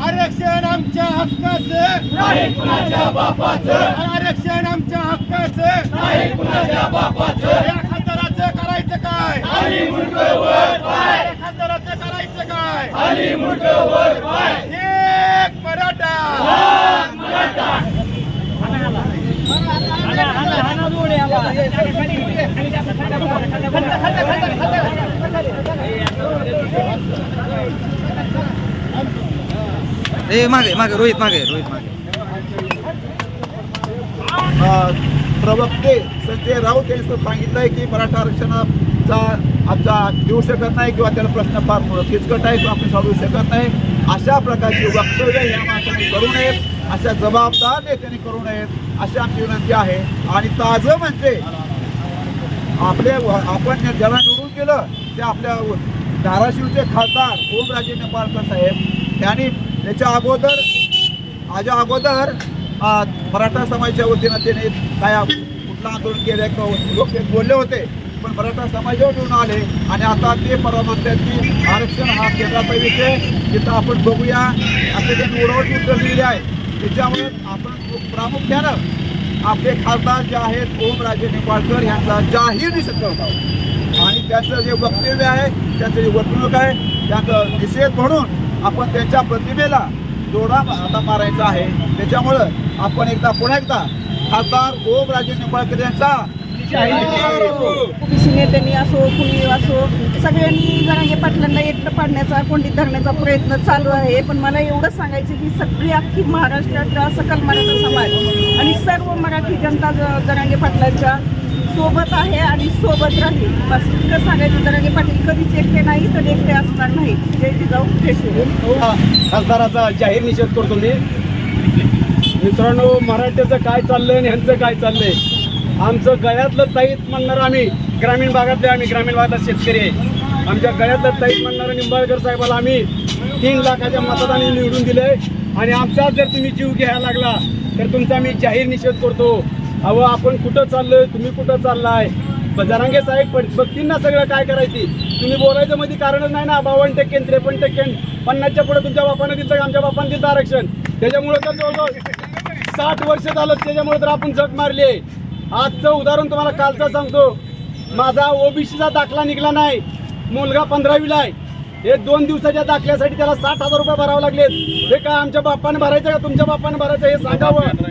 आरक्षण आमच्या हक्काचं बापाचं आरक्षण आमच्या हक्काचं बापाचं या खासदाराचं करायचं काय आणि मुंडकं वर खासदाराचं करायचं काय एक मराठा मराठा ए मागे मागे रोहित मागे रोहित मागे. प्रवक्ते संजय राऊत यांनी सांगितलंय की मराठा आरक्षणाचा आमचा देऊ शकत नाही किंवा त्याला प्रश्न फार किचकट आहे किंवा आपण सोडवू शकत नाही. अशा प्रकारची वक्तव्य या माणसाने करू नयेत. अशा जबाबदार नेत्यांनी करू नयेत अशी आमची विनंती आहे. आणि ताजं म्हणजे आपले आपण ज्याला निवडून गेलं ते आपल्या धाराशिवचे खासदार ओमराजे निंबाळकर साहेब यांनी त्याच्या अगोदर माझ्या अगोदर मराठा समाजाच्या वतीनं त्याने काय कुठलं आंदोलन केलं लोक बोलले होते पण मराठा समाजावर येऊन आले आणि आता ते परवा की आरक्षण हा केंद्राचा विषय तिथं आपण बघूया. असे त्यांनी उडवत उत्तर आहे त्याच्यामुळे आपण प्रामुख्यानं आपले खासदार जे आहेत ओमराजे निंबाळकर यांचा जाहीर निषेध करत आहोत. त्याचं जे वक्तव्य आहे त्याचं जे वर्तणूक आहे त्याचं निषेध म्हणून आपण त्यांच्या प्रतिमेला जोडा आता मारायचा आहे. त्याच्यामुळं आपण एकदा पुन्हा एकदा खासदार ओमराजे निंबाळकर यांचा ओबीसी नेत्यांनी असो कुणी असो सगळ्यांनी जरांगे पाटलांना एकटं पाडण्याचा कोंडीत धरण्याचा प्रयत्न चालू आहे. पण मला एवढंच सांगायचं की सगळी अख्खी महाराष्ट्रातला सकल मराठा समाज आणि सर्व मराठी जनता जरांगे पाटलांच्या सोबत आहे आणि सोबत राहील. बस इतकं सांगायचं जरांगे पाटील कधीच एकटे नाही तर एकटे असणार नाही. जय जिजाऊ जय शिवराय. हो. खासदाराचा जाहीर निषेध करतो मी. मित्रांनो मराठ्याचं काय चाललंय आणि ह्यांचं काय चाललंय? आमचं गळ्यातलं ताईत म्हणणार आम्ही. ग्रामीण भागातले आम्ही ग्रामीण भागात शेतकरी आहे. आमच्या गळ्यातलं ताईत म्हणणारं निंबाळकर साहेबाला आम्ही तीन लाखाच्या मतदानाने निवडून दिले आणि आमचा जर तुम्ही जीव घ्यायला लागला तर तुमचा मी जाहीर निषेध करतो. अहो आपण कुठं चाललोय? तुम्ही कुठं चाललाय? जरांगे साहेब बघतील ना सगळं काय करायची? तुम्ही बोलायचं मध्ये कारणच नाही ना? बावन्न टक्के त्रेपन्न टक्के पन्नासच्या पुढे तुमच्या बापानं दिलं का आमच्या बापानं दिलं आरक्षण. त्याच्यामुळे तर जवळजवळ साठ वर्ष झालं त्याच्यामुळे तर आपण जग मारली आहे. आजचं उदाहरण तुम्हाला कालचं सांगतो. माझा ओबीसीचा दाखला निघला नाही. मुलगा पंधरावीला आहे. हे दोन दिवसाच्या दाखल्यासाठी त्याला साठ हजार रुपये भरावे लागले हे काय आमच्या बापाने भरायचं का तुमच्या बापाने भरायचं? हे सांगावं.